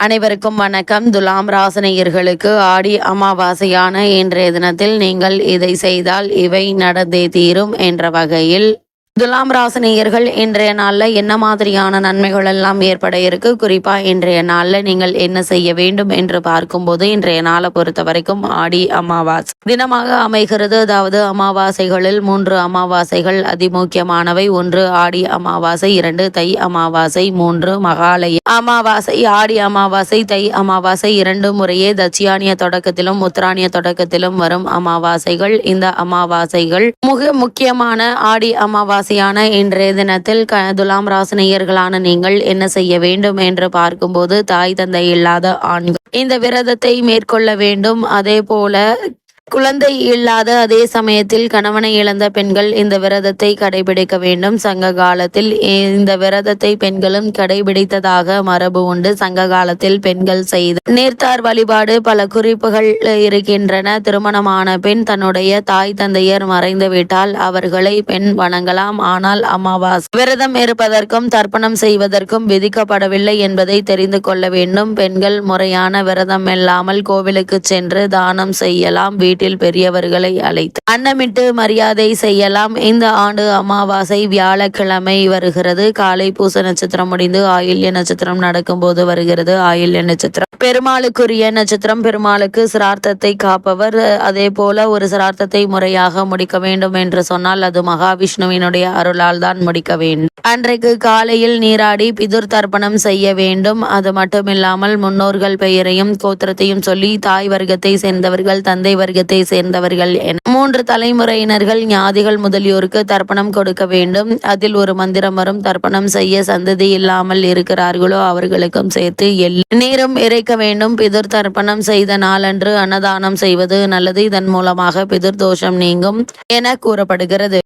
அனைவருக்கும் வணக்கம். துலாம் ராசனையர்களுக்கு ஆடி அமாவாசையான இன்றைய தினத்தில் நீங்கள் இதை செய்தால் இவை நடந்தே தீரும் என்ற வகையில் துலாம் ராசினியர்கள் இன்றைய நாளில் என்ன மாதிரியான நன்மைகள் எல்லாம் ஏற்பட இருக்கு? குறிப்பா இன்றைய நாளில் நீங்கள் என்ன செய்ய வேண்டும் என்று பார்க்கும்போது இன்றைய நாளை பொறுத்த வரைக்கும் ஆடி அமாவாசை. தினமாக அமைகிறது அதாவது அமாவாசைகளில் மூன்று அமாவாசைகள் அதிமுக்கியமானவை. ஒன்று ஆடி அமாவாசை இரண்டு தை அமாவாசை மூன்று மகாலய அமாவாசை. ஆடி அமாவாசை தை அமாவாசை இரண்டு முறையே தட்சியானிய தொடக்கத்திலும் உத்தராணிய தொடக்கத்திலும் வரும் அமாவாசைகள். இந்த அமாவாசைகள் மிக முக்கியமான ஆடி அமாவாசை ராசியான இன்றைய தினத்தில் க துலாம் ராசினியர்களான நீங்கள் என்ன செய்ய வேண்டும் என்று பார்க்கும்போது தாய் தந்தை இல்லாத ஆண்கள். இந்த விரதத்தை மேற்கொள்ள வேண்டும். அதே போல குழந்தை இல்லாத அதே சமயத்தில் கணவனை இழந்த பெண்கள் இந்த விரதத்தை கடைபிடிக்க வேண்டும். சங்க காலத்தில் இந்த விரதத்தை பெண்களும் கடைபிடித்ததாக மரபு உண்டு. சங்க காலத்தில் பெண்கள் செய்த நீர்த்தார் வழிபாடு பல குறிப்புகள் இருக்கின்றன. திருமணமான பெண் தன்னுடைய தாய் தந்தையர் மறைந்து விட்டால் அவர்களை பெண் வணங்கலாம். ஆனால் அமாவாசை விரதம் இருப்பதற்கும் தர்ப்பணம் செய்வதற்கும் விதிக்கப்படவில்லை என்பதை தெரிந்து கொள்ள வேண்டும். பெண்கள் முறையான விரதம் இல்லாமல் கோவிலுக்கு சென்று தானம் செய்யலாம். வீட்டில் பெரியவர்களை அழைத்து அன்னமிட்டு மரியாதை செய்யலாம். இந்த ஆண்டு அமாவாசை வியாழக்கிழமை வருகிறது. காலை பூச நட்சத்திரம் முடிந்து ஆயில்ய நட்சத்திரம் நடக்கும் போது வருகிறது. ஆயில்ய நட்சத்திரம். பெருமாளுக்குரிய நட்சத்திரம். பெருமாளுக்கு சிரார்த்தத்தை காப்பவர். அதே போல ஒரு சிரார்த்தத்தை முறையாக முடிக்க வேண்டும் என்று சொன்னால் அது மகாவிஷ்ணுவினுடைய அருளால் தான் முடிக்க வேண்டும். அன்றைக்கு காலையில் நீராடி பிதுர் தர்ப்பணம் செய்ய வேண்டும். அது மட்டுமில்லாமல் முன்னோர்கள் பெயரையும் கோத்திரத்தையும் சொல்லி தாய் வர்க்கத்தை சேர்ந்தவர்கள் தந்தை வர்க்கத்தை சேர்ந்தவர்கள் என. மூன்று தலைமுறையினர்கள் ஞாதிகள் முதலியோருக்கு தர்ப்பணம் கொடுக்க வேண்டும். அதில் ஒரு மந்திரம் வரும் தர்ப்பணம் செய்ய சந்ததி இல்லாமல் இருக்கிறார்களோ அவர்களுக்கும் சேர்த்து எல் நீரும் இறைக்க வேண்டும். பிதிர் தர்ப்பணம் செய்த நாளன்று அன்னதானம் செய்வது நல்லது. இதன் மூலமாக பிதிர் தோஷம் நீங்கும் என கூறப்படுகிறது.